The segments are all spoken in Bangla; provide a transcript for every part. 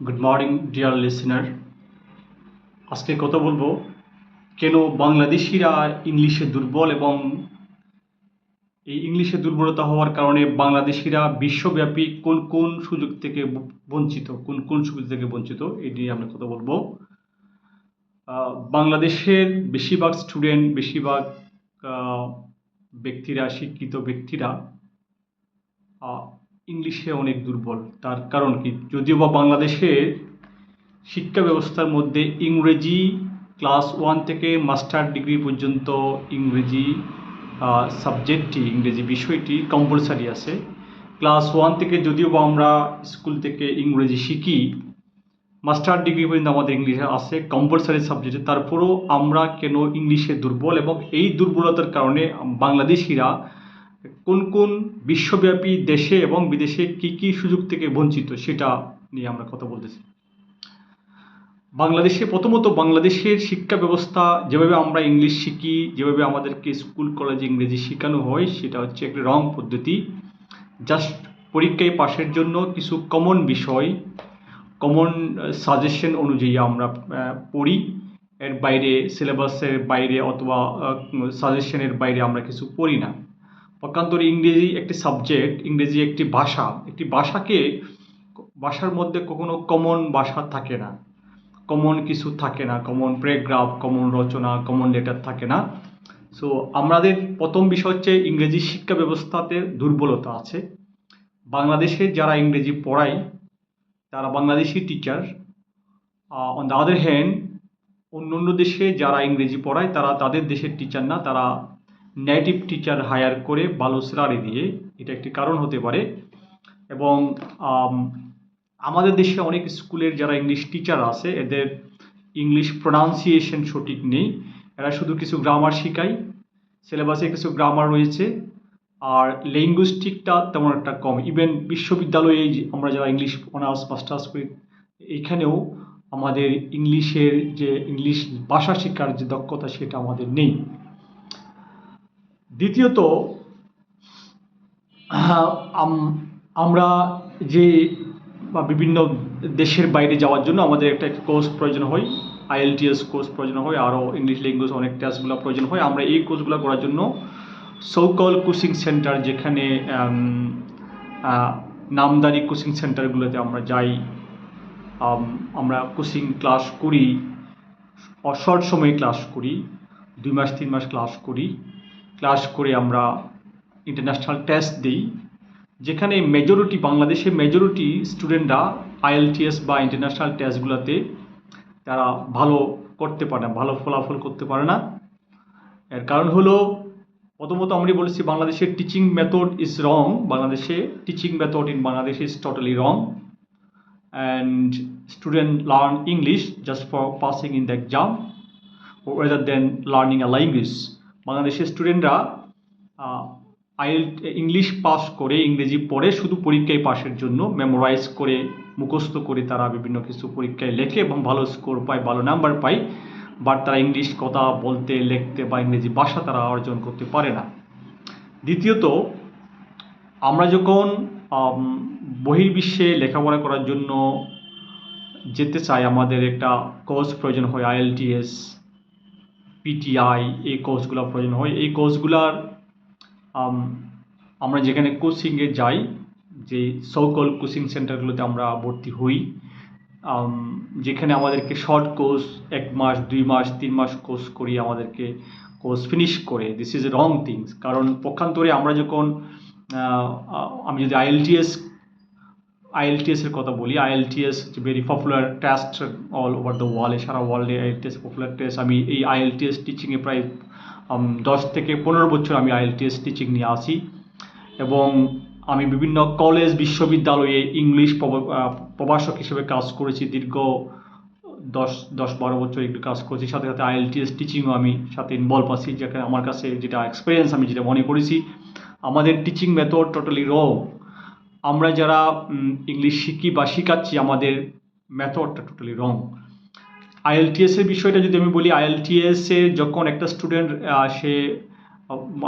গুড মর্নিং ডিয়ার লিসেনার আজকে কথা বলব কেন বাংলাদেশিরা ইংলিশে দুর্বল এবং এই ইংলিশে দুর্বলতা হওয়ার কারণে বাংলাদেশিরা বিশ্বব্যাপী কোন কোন সুযোগ থেকে বঞ্চিত, কোন কোন সুযোগ থেকে বঞ্চিত, এই নিয়ে আমরা কথা বলব। বাংলাদেশের বেশিরভাগ স্টুডেন্ট, বেশিরভাগ ব্যক্তিরা, শিক্ষিত ব্যক্তিরা ইংলিশে অনেক দুর্বল। তার কারণ কি? যদিও বা বাংলাদেশের শিক্ষা ব্যবস্থার মধ্যে ইংরেজি ক্লাস ওয়ান থেকে মাস্টার ডিগ্রি পর্যন্ত ইংরেজি সাবজেক্টটি, ইংরেজি বিষয়টি কম্পালসারি আছে। ক্লাস ওয়ান থেকে যদিও বা আমরা স্কুল থেকে ইংরেজি শিখি, মাস্টার ডিগ্রি পর্যন্ত আমাদের ইংলিশে আছে কম্পালসারি সাবজেক্টে তারপরেও আমরা কেন ইংলিশে দুর্বল এবং এই দুর্বলতার কারণে বাংলাদেশিরা কোন কোন বিশ্বব্যাপী দেশে এবং বিদেশে কি কি সুযোগ থেকে বঞ্চিত সেটা নিয়ে আমরা কথা বলতেছি। বাংলাদেশে প্রথমত বাংলাদেশের শিক্ষা ব্যবস্থা, যেভাবে আমরা ইংলিশ শিখি, যেভাবে আমাদেরকে স্কুল, কলেজে ইংরেজি শেখানো হয়, সেটা হচ্ছে একটি রং পদ্ধতি। জাস্ট পরীক্ষায় পাশের জন্য কিছু কমন বিষয় কমন সাজেশন অনুযায়ী আমরা পড়ি। এর বাইরে সিলেবাসের বাইরে অথবা সাজেশনের বাইরে আমরা কিছু পড়ি না। পক্ষান্তরে ইংরেজি একটি সাবজেক্ট ইংরেজি একটি ভাষা। একটি ভাষাকে ভাষার মধ্যে কখনো কমন ভাষা থাকে না। কমন কিছু থাকে না। কমন প্যারাগ্রাফ কমন রচনা কমন লেটার থাকে না। সো আমাদের প্রথম বিষয় হচ্ছে ইংরেজি শিক্ষা ব্যবস্থাতে দুর্বলতা আছে। বাংলাদেশে যারা ইংরেজি পড়ায়, তারা Bangladeshi teacher on the other hand অন্য অন্য দেশে যারা ইংরেজি পড়ায়, তারা তাদের দেশের টিচার না। তারা নেটিভ টিচার হায়ার করে ভালো স্যালারি দিয়ে, এটা একটি কারণ হতে পারে। এবং আমাদের দেশে অনেক স্কুলের যারা ইংলিশ টিচার আছে, এদের ইংলিশ প্রোনাউন্সিয়েশন সঠিক নেই। এরা শুধু কিছু গ্রামার শেখায় সিলেবাসে কিছু গ্রামার রয়েছে, আর ল্যাঙ্গুইস্টিকটা তেমন একটা কম। ইভেন বিশ্ববিদ্যালয়ে আমরা যারা ইংলিশ অনার্স মাস্টার্স করি এইখানেও আমাদের ইংলিশের যে ইংলিশ ভাষা শেখার যে দক্ষতা, সেটা আমাদের নেই। দ্বিতীয়ত আমরা যে, বা বিভিন্ন দেশের বাইরে যাওয়ার জন্য আমাদের একটা কোর্স প্রয়োজন হয় আইএলটিএস কোর্স প্রয়োজন হয়, আরও ইংলিশ ল্যাঙ্গুয়েজ অনেক টেস্টগুলো প্রয়োজন হয়, আমরা এই কোর্সগুলো করার জন্য সৌকল কোচিং সেন্টার যেখানে নামদারি কোচিং সেন্টারগুলোতে আমরা যাই আমরা কোচিং ক্লাস করি শর্ট সময়ে ক্লাস করি, দুই মাস, তিন মাস ক্লাস করি ক্লাস করে আমরা ইন্টারন্যাশনাল টেস্ট দিই, যেখানে মেজরিটি বাংলাদেশে মেজরিটি স্টুডেন্টরা আইএলটিএস বা ইন্টারন্যাশনাল টেস্টগুলোতে তারা ভালো করতে পারে না, ভালো ফলাফল করতে পারে না। এর কারণ হলো, প্রথমত আমরা বলেছি বাংলাদেশের টিচিং মেথড ইজ রং বাংলাদেশে teaching method in Bangladesh is totally wrong and student learn English just for passing in the exam whether then learning a language বাংলাদেশের স্টুডেন্টরা আইএল ইংলিশ পাস করে ইংরেজি পড়ে শুধু পরীক্ষায় পাশের জন্য মেমোরাইজ করে মুখস্থ করে তারা বিভিন্ন কিছু পরীক্ষায় লেখে এবং ভালো স্কোর পায়, ভালো নাম্বার পায়। বাট তারা ইংলিশ কথা বলতে, লিখতে বা ইংরেজি ভাষা তারা অর্জন করতে পারে না। দ্বিতীয়ত, আমরা যখন বহির্বিশ্বে লেখাপড়া করার জন্য যেতে চাই, আমাদের একটা কোর্স প্রয়োজন হয় আইএলটিএস পিটিআই এই কোর্সগুলো প্রয়োজন হয়। এই কোর্সগুলার আমরা যেখানে কোচিংয়ে যাই, যে সকল কোচিং সেন্টারগুলোতে আমরা ভর্তি হই যেখানে আমাদেরকে শর্ট কোর্স এক মাস, দুই মাস, তিন মাস কোর্স করিয়ে আমাদেরকে কোর্স ফিনিশ করে। দিস ইজ রং থিংস কারণ পক্ষান্তরে আমরা যখন আমি যদি আইএলটিএস আইএলটিএস এর কথা বলি IELTS very popular test all over the ওয়ার্ল্ডে সারা ওয়ার্ল্ডে আইএলটিএস পপুলার টেস্ট আমি এই আইএলটিএস টিচিংয়ে প্রায় দশ থেকে পনেরো বছর আমি আইএলটিএস টিচিং নিয়ে আসি এবং আমি বিভিন্ন কলেজ বিশ্ববিদ্যালয়ে ইংলিশ প্রভাষক হিসেবে কাজ করেছি, দীর্ঘ দশ দশ বারো বছর একটু কাজ করেছি, সাথে সাথে আইএলটিএস টিচিংও আমি সাথে ইনভলভ আছি, যেখানে আমার কাছে যেটা এক্সপিরিয়েন্স আমি যেটা মনে করেছি, আমাদের টিচিং মেথড টোটালি র আমরা যারা ইংলিশ শিখি বা শিখাচ্ছি, আমাদের মেথডটা টোটালি রং আইএলটিএস এর বিষয়টা যদি আমি বলি আইএলটিএস এ যখন একটা স্টুডেন্ট সে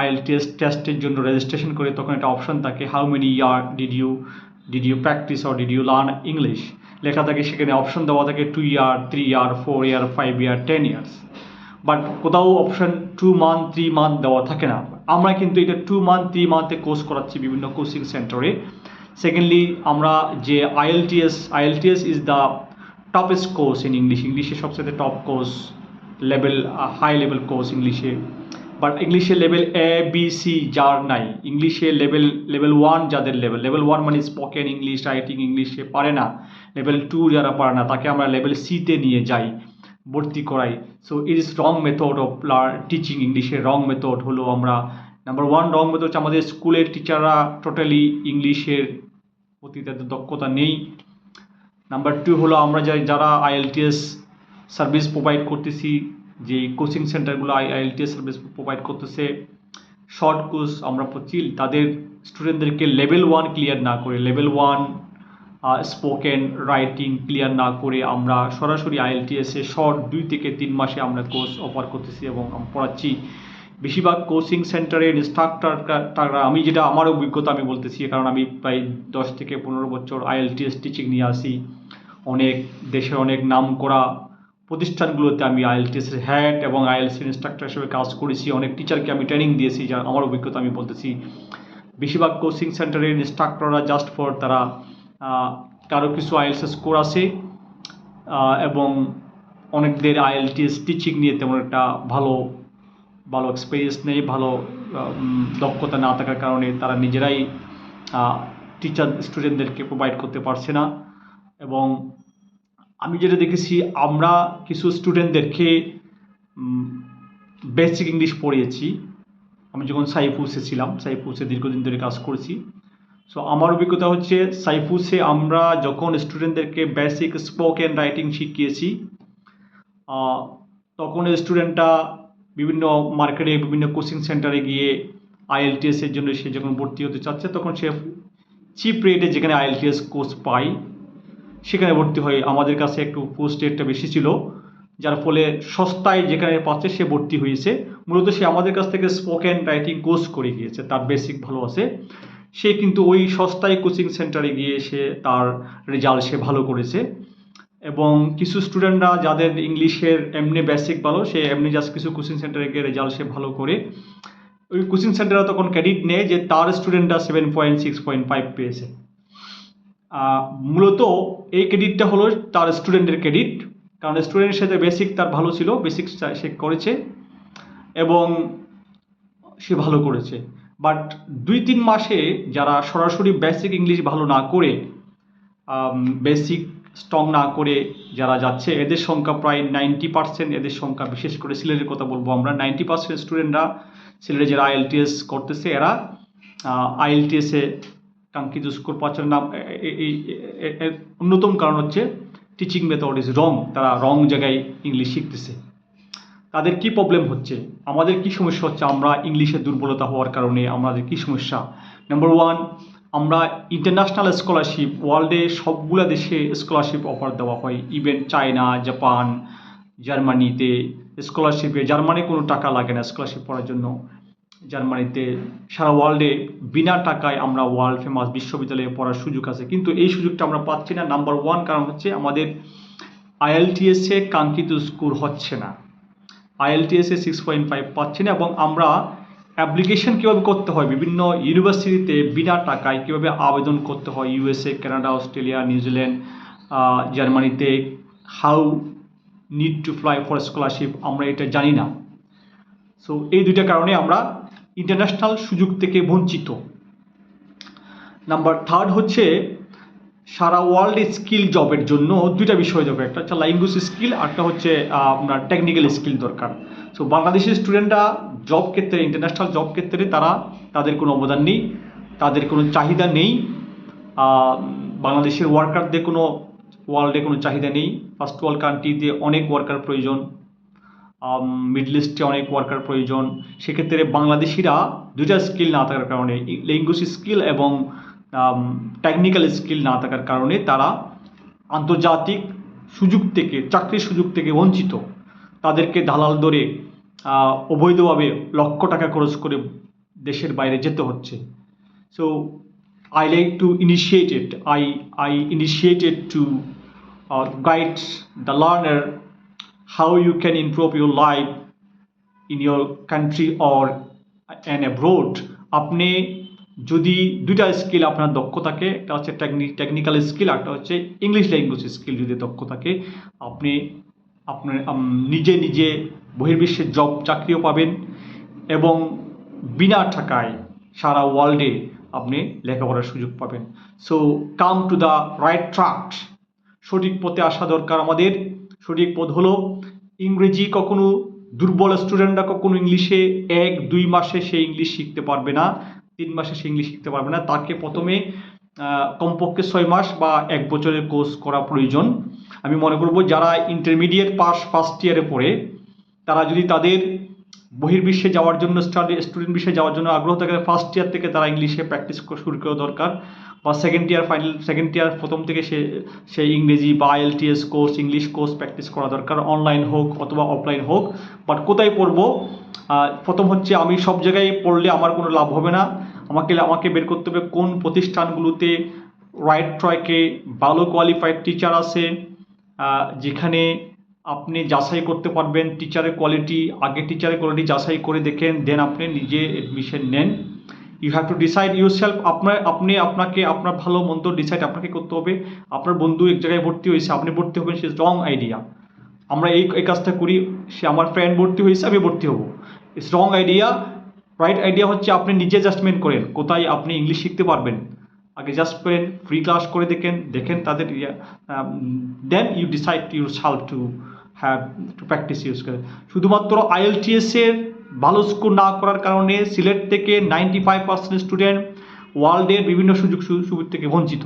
আইএলটিএস টেস্টের জন্য রেজিস্ট্রেশন করে, তখন একটা অপশন থাকে how many year did you did you practice or did you learn English লেখা থাকে, সেখানে অপশন দেওয়া থাকে two year three year four year five year ten years but কোথাও option two month three month দেওয়া থাকে না। আমরা কিন্তু এটা টু মান্থ থ্রি মান্থে কোর্স করাচ্ছি বিভিন্ন কোচিং সেন্টারে সেকেন্ডলি আমরা যে IELTS IELTS is the toppest course in English ইংলিশে সবচেয়ে top course level high level course ইংলিশে বাট ইংলিশে লেভেল এ বি সি যার নাই ইংলিশে লেভেল লেভেল ওয়ান যাদের লেভেল লেভেল ওয়ান মানে স্পোকেন ইংলিশ রাইটিং ইংলিশে পারে না। লেভেল টু যারা পারে না, তাকে আমরা লেভেল সিতে নিয়ে যাই, ভর্তি করাই। So it is wrong method of teaching ইংলিশের রং মেথড হলো আমরা নাম্বার ওয়ান রং মেথড হচ্ছে আমাদের স্কুলের টিচাররা টোটালি ইংলিশের প্রতি তাদের দক্ষতা নেই। নাম্বার টু হলো, আমরা যাই- যারা আইএলটিএস সার্ভিস প্রোভাইড করতেছি যে কোচিং সেন্টারগুলো আই আইএলটিএস সার্ভিস প্রোভাইড করতেছে শর্ট কোর্স আমরা পড়ছি, তাদের স্টুডেন্টদেরকে লেভেল ওয়ান ক্লিয়ার না করে level one spoken writing clear না করে আমরা সরাসরি আইএলটিএসে শর্ট দুই থেকে তিন মাসে আমরা কোর্স অফার করতেছি এবং পড়াচ্ছি। বেশিরভাগ কোচিং সেন্টারের ইনস্ট্রাক্টর তারা, আমি যেটা আমার অভিজ্ঞতা আমি বলতেছি, কারণ আমি প্রায় দশ থেকে পনেরো বছর আইএলটিএস টিচিং নিয়ে আসি। অনেক দেশের অনেক নাম করা প্রতিষ্ঠানগুলোতে আমি আইএলটিএসের হেড এবং আইএলসি ইনস্ট্রাক্টর হিসেবে কাজ করেছি। অনেক টিচারকে আমি ট্রেনিং দিয়েছি, যা আমার অভিজ্ঞতা আমি বলতেছি। বেশিরভাগ কোচিং সেন্টারের ইনস্ট্রাক্টররা জাস্ট ফর তারা কারও কিছু আইএলস স্কোর আছে এবং অনেকদের আইএলটিএস টিচিং নিয়ে তেমন একটা ভালো ভালো এক্সপিরিয়েন্স নেই, ভালো দক্ষতা না থাকার কারণে তারা নিজেরাই টিচার স্টুডেন্টদেরকে প্রোভাইড করতে পারছে না। এবং আমি যেটা দেখেছি, আমরা কিছু স্টুডেন্টদেরকে বেসিক ইংলিশ পড়িয়েছি। আমি যখন সাইফুসে ছিলাম, সাইফুসে দীর্ঘদিন ধরে কাজ করেছি। সো আমার অভিজ্ঞতা হচ্ছে, সাইফুসে আমরা যখন স্টুডেন্টদেরকে বেসিক স্পোকেন রাইটিং শিখিয়েছি তখন স্টুডেন্টরা বিভিন্ন মার্কেটে বিভিন্ন কোচিং সেন্টারে গিয়ে আইএলটিএস এর জন্য সে যখন ভর্তি হতে চাচ্ছে, তখন সে চিপ রেটে যেখানে আইএলটিএস কোর্স পায়, সেখানে ভর্তি হয়। আমাদের কাছে একটু পোস্ট রেটটা বেশি ছিল, যার ফলে সস্তায় যেখানে পাচ্ছে সে ভর্তি হয়েছে। মূলত সে আমাদের কাছ থেকে স্পোকেন রাইটিং কোর্স করে গিয়েছে, তার বেসিক ভালো আছে। সে কিন্তু ওই সস্তায় কোচিং সেন্টারে গিয়ে সে তার রেজাল্ট সে ভালো করেছে। এবং কিছু স্টুডেন্টরা যাদের ইংলিশের এমনি বেসিক ভালো, সে এমনি জাস্ট কিছু কোচিং সেন্টারে গিয়ে রেজাল্ট সে ভালো করে। ওই কোচিং সেন্টারে তখন ক্রেডিট নেয় যে তার স্টুডেন্টরা seven point six point five পেয়েছে। মূলত এই ক্রেডিটটা হলো তার স্টুডেন্টের ক্রেডিট কারণ স্টুডেন্টের সাথে বেসিক তার ভালো ছিল বেসিক সে করেছে এবং সে ভালো করেছে। বাট দুই তিন মাসে যারা সরাসরি বেসিক ইংলিশ ভালো না করে বেসিক স্ট্রং না করে যারা যাচ্ছে, এদের সংখ্যা প্রায় নাইনটি পার্সেন্ট, এদের সংখ্যা বিশেষ করে সিলেটের কথা বলব আমরা। নাইনটি পার্সেন্ট স্টুডেন্টরা সিলেটে যারা আইএলটিএস করতেছে, এরা আইএলটিএসে কাঙ্ক্ষিত স্কোর পাচ্ছেন না এই অন্যতম কারণ হচ্ছে টিচিং মেথড ইজ রং তারা রং জায়গায় ইংলিশ শিখতেছে। তাদের কি প্রবলেম হচ্ছে? আমাদের কি সমস্যা হচ্ছে? আমরা ইংলিশে দুর্বলতা হওয়ার কারণে আমাদের কি সমস্যা? নাম্বার ওয়ান আমরা ইন্টারন্যাশনাল স্কলারশিপ ওয়ার্ল্ডে সবগুলা দেশে স্কলারশিপ অফার দেওয়া হয়। ইভেন চায়না জাপান জার্মানিতে স্কলারশিপে জার্মানি কোনো টাকা লাগে না স্কলারশিপ পড়ার জন্য। জার্মানিতে সারা ওয়ার্ল্ডে বিনা টাকায় আমরা ওয়ার্ল্ড ফেমাস বিশ্ববিদ্যালয়ে পড়ার সুযোগ আছে। কিন্তু এই সুযোগটা আমরা পাচ্ছি না। নাম্বার ওয়ান কারণ হচ্ছে আমাদের আইএলটিএসে কাঙ্ক্ষিত স্কোর হচ্ছে না। আইএলটিএসে সিক্স পয়েন্ট ফাইভ পাচ্ছি না এবং আমরা অ্যাপ্লিকেশন কীভাবে করতে হয়? বিভিন্ন ইউনিভার্সিটিতে বিনা টাকায় কীভাবে আবেদন করতে হয়? USA Canada Australia New Zealand Zealand how need to fly for scholarship আমরা এটা জানি না। সো এই দুইটা কারণে আমরা ইন্টারন্যাশনাল সুযোগ থেকে বঞ্চিত। নাম্বার থার্ড হচ্ছে, সারা ওয়ার্ল্ডে স্কিল জবের জন্য দুইটা বিষয় দরকার। একটা হচ্ছে ল্যাঙ্গুয়েজ স্কিল আর একটা হচ্ছে আপনার টেকনিক্যাল স্কিল দরকার। সো বাংলাদেশের স্টুডেন্টরা জব ক্ষেত্রে ইন্টারন্যাশনাল জব ক্ষেত্রে তারা তাদের কোনো অবদান নেই, তাদের কোনো চাহিদা নেই বাংলাদেশের ওয়ার্কারদের কোনো ওয়ার্ল্ডে কোনো চাহিদা নেই। ফার্স্ট ওয়ার্ল্ড কান্ট্রিতে অনেক ওয়ার্কার প্রয়োজন মিডল ইস্টে অনেক ওয়ার্কার প্রয়োজন। সেক্ষেত্রে বাংলাদেশিরা দুইটা স্কিল না থাকার কারণে ল্যাঙ্গুয়েজ স্কিল এবং টেকনিক্যাল স্কিল না থাকার কারণে তারা আন্তর্জাতিক সুযোগ থেকে, চাকরির সুযোগ থেকে বঞ্চিত। তাদেরকে দালাল ধরে অবৈধভাবে লক্ষ টাকা খরচ করে দেশের বাইরে যেতে হচ্ছে so to initiate it. I, I initiated to uh, guides the learner how you can improve your life in your country or and abroad আপনি যদি দুইটা স্কিল আপনার দক্ষ থাকে একটা হচ্ছে টেকনিক্যাল স্কিল একটা হচ্ছে ইংলিশ ল্যাঙ্গুয়েজ স্কিল যদি দক্ষ থাকে আপনি আপনার নিজে নিজে বহির্বিশ্বের জব চাকরিও পাবেন এবং বিনা টাকায় সারা ওয়ার্ল্ডে আপনি লেখাপড়ার সুযোগ পাবেন। So come to the right track সঠিক পথে আসা দরকার আমাদের। সঠিক পথ হলো ইংরেজি কখনো দুর্বল স্টুডেন্টরা কখনো ইংলিশে এক, দুই মাসে সে ইংলিশ শিখতে পারবে না, তিন মাসে সে ইংলিশ শিখতে পারবে না। তাকে প্রথমে কমপক্ষে ছয় মাস বা এক বছরের কোর্স করা প্রয়োজন। আমি মনে করব যারা ইন্টারমিডিয়েট পাস ফার্স্ট ইয়ারে পড়ে তারা যদি তাদের বহির্বিশ্বে যাওয়ার জন্য স্টাডি স্টুডেন্ট বিশ্বে যাওয়ার জন্য আগ্রহ থাকে ফার্স্ট ইয়ার থেকে তারা ইংলিশে প্র্যাকটিস শুরু করা দরকার। বা second year final second year প্রথম থেকে সে সে ইংরেজি বা IELTS course English course practice করা দরকার। অনলাইন হোক অথবা অফলাইন হোক। বাট কোথায় পড়ব? প্রথম হচ্ছে আমি সব জায়গায় পড়লে আমার কোনো লাভ হবে না। আমাকে আমাকে বের করতে হবে কোন প্রতিষ্ঠানগুলোতে রাইট ট্রয়কে ভালো কোয়ালিফাইড টিচার আছে। যেখানে আপনি যাচাই করতে পারবেন টিচারের কোয়ালিটি আগে টিচারের কোয়ালিটি যাচাই করে দেখেন দেন আপনি নিজে এডমিশন নেন। You have to decide yourself আপনার, আপনি আপনাকে, আপনার ভালো মন্দ ডিসাইড আপনাকে করতে হবে। আপনার বন্ধু এক জায়গায় ভর্তি হয়েছে, আপনি ভর্তি হবেন, সে রং আইডিয়া আমরা এই এই কাজটা করি, সে আমার ফ্রেন্ড ভর্তি হয়েছে, আমি ভর্তি হব। It's wrong idea right idea হচ্ছে আপনি নিজে অ্যাডজাস্টমেন্ট করেন, কোথায় আপনি ইংলিশ শিখতে পারবেন। আগে জাস্ট করেন ফ্রি ক্লাস করে দেখেন দেখেন তাদের দেন you decide yourself to have to practice use করে। শুধুমাত্র আইএলটিএসের ভালো স্কোর না করার কারণে সিলেট থেকে নাইনটি ফাইভ পার্সেন্ট স্টুডেন্ট ওয়ার্ল্ডের বিভিন্ন সুযোগ সুবিধা থেকে বঞ্চিত।